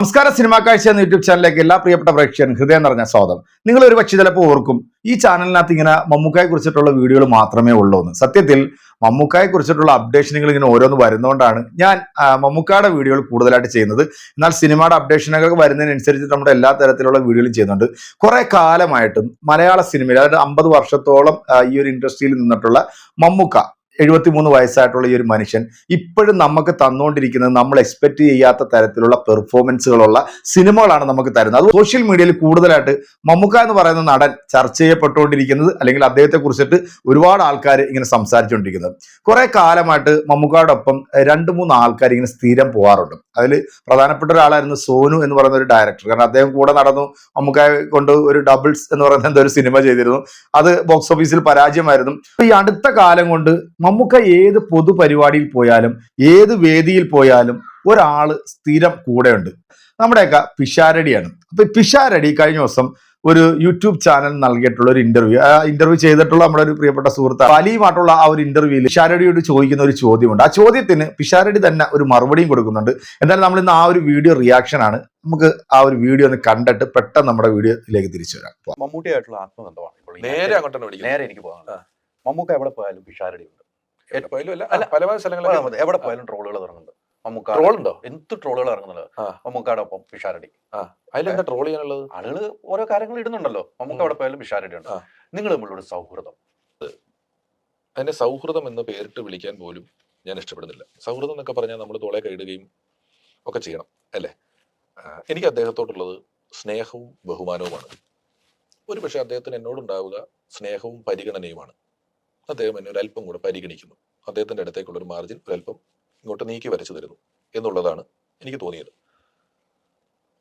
നമസ്കാരം സിനിമാ കാഴ്ച എന്ന യൂട്യൂബ് ചാനലിലേക്ക് എല്ലാ പ്രിയപ്പെട്ട പ്രേക്ഷകരും ഹൃദയം നിറഞ്ഞ സ്വാഗതം. നിങ്ങൾ ഒരു പക്ഷേ ചിലപ്പോൾ ഓർക്കും ഈ ചാനലിനകത്ത് ഇങ്ങനെ മമ്മൂക്കായെ കുറിച്ചിട്ടുള്ള വീഡിയോകൾ മാത്രമേ ഉള്ളൂ എന്ന്. സത്യത്തിൽ മമ്മൂക്കായെ കുറിച്ചിട്ടുള്ള അപ്ഡേഷനുകൾ ഇങ്ങനെ ഓരോന്ന് വരുന്നതുകൊണ്ടാണ് ഞാൻ മമ്മൂക്കായുടെ വീഡിയോകൾ കൂടുതലായിട്ട് ചെയ്യുന്നത്. എന്നാൽ സിനിമയുടെ അപ്ഡേഷനൊക്കെ വരുന്നതിനനുസരിച്ച് നമ്മുടെ എല്ലാ തരത്തിലുള്ള വീഡിയോകളും ചെയ്യുന്നുണ്ട്. കുറേ കാലമായിട്ടും മലയാള സിനിമയിൽ അതായത് അമ്പത് വർഷത്തോളം ഈ ഒരു ഇൻഡസ്ട്രിയിൽ നിന്നിട്ടുള്ള മമ്മൂക്ക എഴുപത്തിമൂന്ന് വയസ്സായിട്ടുള്ള ഈ ഒരു മനുഷ്യൻ ഇപ്പോഴും നമുക്ക് തന്നുകൊണ്ടിരിക്കുന്നത് നമ്മൾ എക്സ്പെക്ട് ചെയ്യാത്ത തരത്തിലുള്ള പെർഫോമൻസുകളുള്ള സിനിമകളാണ് നമുക്ക് തരുന്നത്. അത് സോഷ്യൽ മീഡിയയിൽ കൂടുതലായിട്ട് മമ്മൂക്ക എന്ന് പറയുന്ന നടൻ ചർച്ച ചെയ്യപ്പെട്ടുകൊണ്ടിരിക്കുന്നത് അല്ലെങ്കിൽ അദ്ദേഹത്തെ കുറിച്ചിട്ട് ഒരുപാട് ആൾക്കാർ ഇങ്ങനെ സംസാരിച്ചുകൊണ്ടിരിക്കുന്നത്. കുറെ കാലമായിട്ട് മമ്മൂക്കയോടൊപ്പം രണ്ട് മൂന്ന് ആൾക്കാർ ഇങ്ങനെ സ്ഥിരം പോകാറുണ്ട് അതിൽ പ്രധാനപ്പെട്ട ഒരാളായിരുന്നു സോനു എന്ന് പറയുന്ന ഒരു ഡയറക്ടർ കാരണം അദ്ദേഹം കൂടെ നടന്നു മമ്മൂക്കായെ കൊണ്ട് ഒരു ഡബിൾസ് എന്ന് പറയുന്ന എന്തോ ഒരു സിനിമ ചെയ്തിരുന്നു. അത് ബോക്സ് ഓഫീസിൽ പരാജയമായിരുന്നു. ഈ അടുത്ത കാലം കൊണ്ട് മമ്മൂക്ക ഏത് പൊതുപരിപാടിയിൽ പോയാലും ഏത് വേദിയിൽ പോയാലും ഒരാൾ സ്ഥിരം കൂടെയുണ്ട്. നമ്മുടെയൊക്കെ പിഷാരടിയാണ്. അപ്പൊ പിഷാരടി കഴിഞ്ഞ ദിവസം ഒരു യൂട്യൂബ് ചാനൽ നൽകിയിട്ടുള്ള ഒരു ഇന്റർവ്യൂ ആ ഇന്റർവ്യൂ ചെയ്തിട്ടുള്ള നമ്മുടെ ഒരു പ്രിയപ്പെട്ട സുഹൃത്ത് അലിയുമായിട്ടുള്ള ആ ഒരു ഇന്റർവ്യൂവിൽ പിഷാരടിയോട് ചോദിക്കുന്ന ഒരു ചോദ്യമുണ്ട്. ആ ചോദ്യത്തിന് പിഷാരടി തന്നെ ഒരു മറുപടിയും കൊടുക്കുന്നുണ്ട്. എന്തായാലും നമ്മൾ ഇന്ന് ആ ഒരു വീഡിയോ റിയാക്ഷൻ ആണ്. നമുക്ക് ആ ഒരു വീഡിയോ ഒന്ന് കണ്ടിട്ട് പെട്ടെന്ന് നമ്മുടെ വീഡിയോയിലേക്ക് തിരിച്ചു വരാം. മമ്മൂട്ടിയായിട്ടുള്ള ആത്മബന്ധമാണ് നേരെ അങ്ങോട്ടാണ് നേരെ എനിക്ക് പോകാം. മമ്മൂക്ക എവിടെ പോയാലും പിഷാരടി ഉണ്ട്. എവിടെ പോയാലും അല്ല അല്ല, പല പല സ്ഥലങ്ങളിലും എവിടെ പോയാലും ട്രോളുകൾ ഇറങ്ങുന്നുണ്ട് ഉണ്ടോ എന്ത് ട്രോളുകൾ ഇറങ്ങുന്നത് മമ്മൂക്കാടെ ഒപ്പം പിഷാരടി. അതിലെന്താ ട്രോൾ ചെയ്യാനുള്ളത്? ആളുകൾ ഓരോ കാര്യങ്ങൾ ഇടുന്നുണ്ടല്ലോ. മമ്മൂക്ക അവിടെ പോയാലും പിഷാരടി ഉണ്ട്. നിങ്ങൾ തമ്മിലുള്ള സൗഹൃദം. അതിനെ സൗഹൃദം എന്ന് പേരിട്ട് വിളിക്കാൻ പോലും ഞാൻ ഇഷ്ടപ്പെടുന്നില്ല. സൗഹൃദം എന്നൊക്കെ പറഞ്ഞാൽ നമ്മൾ തോളെ കൈയിടുകയും ഒക്കെ ചെയ്യണം അല്ലേ? എനിക്ക് അദ്ദേഹത്തോടുള്ളത് സ്നേഹവും ബഹുമാനവുമാണ്. ഒരു പക്ഷേ അദ്ദേഹത്തിന് എന്നോടുണ്ടാവുക സ്നേഹവും പരിഗണനയുമാണ്. അദ്ദേഹം എന്നെ ഒരല്പം കൂടെ പരിഗണിക്കുന്നു. അദ്ദേഹത്തിന്റെ അടുത്തേക്കുള്ള ഒരു മാർജിൻ ഒരല്പം ഇങ്ങോട്ട് നീക്കി വരച്ചു തരുന്നു എന്നുള്ളതാണ് എനിക്ക് തോന്നിയത്.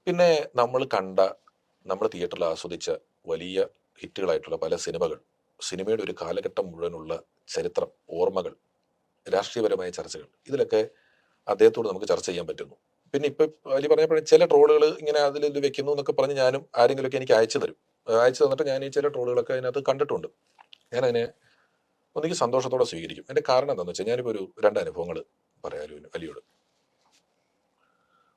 പിന്നെ നമ്മൾ കണ്ട നമ്മൾ തിയേറ്ററിൽ ആസ്വദിച്ച വലിയ ഹിറ്റുകളായിട്ടുള്ള പല സിനിമകൾ സിനിമയുടെ ഒരു കാലഘട്ടം മുഴുവനുള്ള ചരിത്രം ഓർമ്മകൾ രാഷ്ട്രീയപരമായ ചർച്ചകൾ ഇതിലൊക്കെ അദ്ദേഹത്തോട് നമുക്ക് ചർച്ച ചെയ്യാൻ പറ്റുന്നു. പിന്നെ ഇപ്പൊ അലി പറഞ്ഞപ്പോഴും ചില ട്രോളുകൾ ഇങ്ങനെ അതിൽ ഇത് വെക്കുന്നു എന്നൊക്കെ പറഞ്ഞ് ഞാനും ആരെങ്കിലുമൊക്കെ എനിക്ക് അയച്ചു തരും. അയച്ചു തന്നിട്ട് ഞാൻ ഈ ചില ട്രോളുകളൊക്കെ അതിനകത്ത് കണ്ടിട്ടുണ്ട്. ഞാൻ അതിനെ സന്തോഷത്തോടെ സ്വീകരിക്കും. എന്റെ കാരണം എന്താണെന്ന് വെച്ചാൽ ഞാനിപ്പോൾ ഒരു രണ്ട് അനുഭവങ്ങൾ പറയാലോ അലിയോട്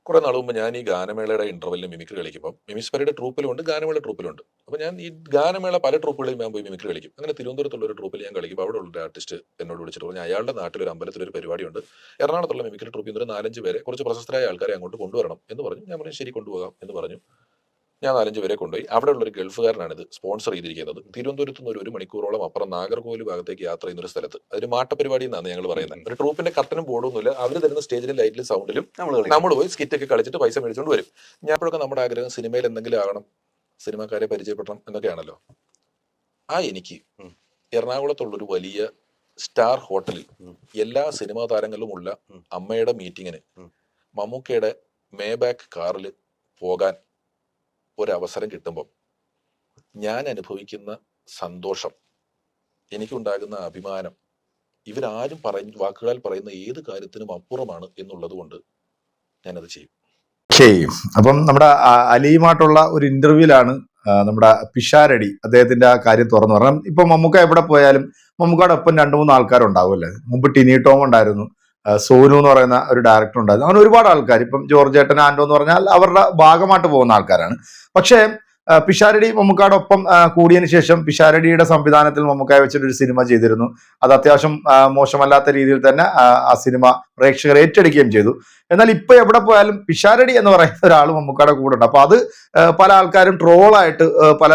കുറെ നാൾ മുമ്പ് ഞാൻ ഈ ഗാനമേളയുടെ ഇന്റർവെല്ലിൽ മിമിക്രി കളിക്കുമ്പോൾ മിമിസ്പരിയുടെ ട്രൂപ്പിലുണ്ട് ഗാനമേള ട്രൂപ്പിലുണ്ട്. അപ്പോൾ ഞാൻ ഈ ഗാനമേള പല ട്രൂപ്പുകളിലും ഞാൻ പോയി മിമിക്രി കളിക്കും. അങ്ങനെ തിരുവനന്തപുരത്തുള്ള ഒരു ട്രൂപ്പിൽ ഞാൻ കളിക്കുമ്പോൾ അവിടെ ഉള്ള ആർട്ടിസ്റ്റ് എന്നോട് വിളിച്ചിട്ട് പറഞ്ഞു അയാളുടെ നാട്ടിൽ ഒരു അമ്പലത്തിൽ ഒരു പരിപാടിയുണ്ട്. എറണാകുളത്തുള്ള മിമിക്രി ട്രൂപ്പിൽ നിന്ന് ഒരു നാലഞ്ച് പേരെ കുറച്ച് പ്രശസ്തരായ ആൾക്കാരെ അങ്ങോട്ട് കൊണ്ടുവരണം എന്ന് പറഞ്ഞു. ഞാൻ പറഞ്ഞു ശരി കൊണ്ടുപോകാം എന്ന് പറഞ്ഞു. ഞാൻ നാലഞ്ച് പേരെ കൊണ്ടുപോയി. അവിടെ ഉള്ള ഒരു ഗൾഫുകാരനാണ് ഇത് സ്പോൺസർ ചെയ്തിരിക്കുന്നത്. തിരുവനന്തപുരത്ത് നിന്ന് ഒരു മണിക്കൂറോളം അപ്പുറം നാഗർകോവിൽ ഭാഗത്തേക്ക് യാത്ര ചെയ്യുന്ന ഒരു സ്ഥലത്ത്. അതൊരു മാട്ടപരിപാടി എന്നാണ് ഞങ്ങൾ പറയുന്നത്. ഒരു ട്രൂപ്പിന്റെ കർട്ടനും ബോർഡൊന്നുമില്ല അവർ തരുന്ന സ്റ്റേജിലും ലൈറ്റിലും സൗണ്ടിലും നമ്മൾ പോയി സ്കിറ്റ് ഒക്കെ കളിച്ചിട്ട് പൈസ മേടിച്ചുകൊണ്ട് വരും. ഞാൻ ഇപ്പോഴൊക്കെ നമ്മുടെ ആഗ്രഹം സിനിമയിൽ എന്തെങ്കിലും ആകണം സിനിമാക്കാരെ പരിചയപ്പെടണം എന്നൊക്കെയാണല്ലോ. ആ എനിക്ക് എറണാകുളത്തുള്ളൊരു എറണാകുളത്തുള്ള ഒരു വലിയ സ്റ്റാർ ഹോട്ടലിൽ എല്ലാ സിനിമാ താരങ്ങളിലും ഉള്ള ഉം. അമ്മയുടെ മീറ്റിങ്ങിന് മമ്മൂക്കയുടെ മമ്മൂക്കയുടെ മേബാക്ക് കാറിൽ പോകാൻ ഒരവസരം കിട്ടുമ്പോൾ ഞാൻ അനുഭവിക്കുന്ന സന്തോഷം എനിക്കുണ്ടാകുന്ന അഭിമാനം ഇവരാരും പറയ വാക്കുകളാൽ പറയുന്ന ഏത് കാര്യത്തിനും അപ്പുറമാണ് എന്നുള്ളത് കൊണ്ട് ഞാനത് ചെയ്യും. ചെയ്യും. അപ്പം നമ്മുടെ അലിയുമായിട്ടുള്ള ഒരു ഇന്റർവ്യൂലാണ് നമ്മുടെ പിഷാരടി അദ്ദേഹത്തിന്റെ ആ കാര്യം തുറന്നു പറഞ്ഞു ഇപ്പൊ മമ്മൂക്ക എവിടെ പോയാലും മമ്മൂക്കയുടെ ഒപ്പം രണ്ടു മൂന്ന് ആൾക്കാരുണ്ടാവും അല്ലേ? മുമ്പ് ടിനി ടോം ഉണ്ടായിരുന്നു. സോനു എന്ന് പറയുന്ന ഒരു ഡയറക്ടർ ഉണ്ടായിരുന്നു. അങ്ങനെ ഒരുപാട് ആൾക്കാർ ഇപ്പം ജോർജ് ഏട്ടൻ ആൻഡോ എന്ന് പറഞ്ഞാൽ അവരുടെ ഭാഗമായിട്ട് പോകുന്ന ആൾക്കാരാണ്. പക്ഷേ പിഷാരടി മമ്മൂക്കാടൊപ്പം കൂടിയതിന് ശേഷം പിഷാരടിയുടെ സംവിധാനത്തിൽ മമ്മൂക്കായ വെച്ചിട്ട് ഒരു സിനിമ ചെയ്തിരുന്നു. അത് അത്യാവശ്യം മോശമല്ലാത്ത രീതിയിൽ തന്നെ ആ സിനിമ പ്രേക്ഷകർ ഏറ്റെടുക്കുകയും ചെയ്തു. എന്നാൽ ഇപ്പൊ എവിടെ പോയാലും പിഷാരടി എന്ന് പറയുന്ന ഒരാൾ മമ്മൂക്കയുടെ കൂടെ ഉണ്ട്. അപ്പൊ അത് പല ആൾക്കാരും ട്രോളായിട്ട് പല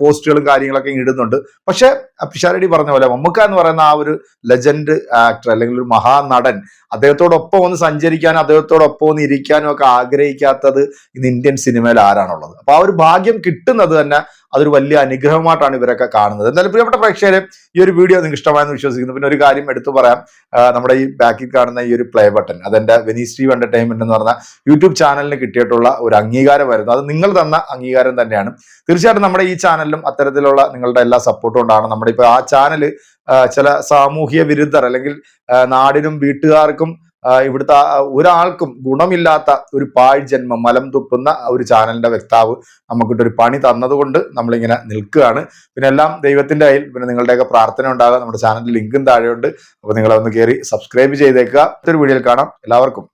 പോസ്റ്റുകളും കാര്യങ്ങളൊക്കെ ഇടുന്നുണ്ട്. പക്ഷെ പിഷാരടി പറഞ്ഞ പോലെ മമ്മൂക്ക എന്ന് പറയുന്ന ആ ഒരു ലെജൻഡ് ആക്ടർ അല്ലെങ്കിൽ ഒരു മഹാനടൻ അദ്ദേഹത്തോടൊപ്പം ഒന്ന് സഞ്ചരിക്കാനും അദ്ദേഹത്തോടൊപ്പം ഒന്ന് ഇരിക്കാനും ഒക്കെ ആഗ്രഹിക്കാത്തത് ഇന്ന് ഇന്ത്യൻ സിനിമയിൽ ആരാണുള്ളത്? അപ്പൊ ആ ഒരു ഭാഗ്യം കിട്ടുന്നത് തന്നെ അതൊരു വലിയ അനുഗ്രഹമായിട്ടാണ് ഇവരൊക്കെ കാണുന്നത്. എന്തായാലും പ്രിയപ്പെട്ട പ്രേക്ഷകരെ ഈ ഒരു വീഡിയോ നിങ്ങൾക്ക് ഇഷ്ടമായെന്ന് വിശ്വസിക്കുന്നു. പിന്നെ ഒരു കാര്യം എടുത്തു പറയാം. നമ്മുടെ ഈ ബാക്കിൽ കാണുന്ന ഈ ഒരു പ്ലേ ബട്ടൺ അതെന്റെ വെനീസ് ടീവ് എന്റർടൈൻമെന്റ് എന്ന് പറഞ്ഞ യൂട്യൂബ് ചാനലിന് കിട്ടിയിട്ടുള്ള ഒരു അംഗീകാരമായിരുന്നു അത് നിങ്ങൾ തന്ന അംഗീകാരം തന്നെയാണ്. തീർച്ചയായിട്ടും നമ്മുടെ ഈ ചാനലിലും അത്തരത്തിലുള്ള നിങ്ങളുടെ എല്ലാ സപ്പോർട്ടും കൊണ്ടാണ് നമ്മുടെ ഇപ്പൊ ആ ചാനൽ ചില സാമൂഹ്യ വിരുദ്ധർ അല്ലെങ്കിൽ നാടിനും വീട്ടുകാർക്കും ഇവിടുത്തെ ഒരാൾക്കും ഗുണമില്ലാത്ത ഒരു പാഴ് ജന്മം മലം തുപ്പുന്ന ഒരു ചാനലിന്റെ വ്യക്താവ് നമുക്കിട്ടൊരു പണി തന്നതുകൊണ്ട് നമ്മളിങ്ങനെ നിൽക്കുകയാണ്. പിന്നെ എല്ലാം ദൈവത്തിന്റെ കയ്യിൽ പിന്നെ നിങ്ങളുടെയൊക്കെ പ്രാർത്ഥന ഉണ്ടാകുക. നമ്മുടെ ചാനലിന്റെ ലിങ്കും താഴെയുണ്ട്. അപ്പോൾ നിങ്ങളൊന്ന് കയറി സബ്സ്ക്രൈബ് ചെയ്തേക്കുക. മറ്റൊരു വീഡിയോയിൽ കാണാം. എല്ലാവർക്കും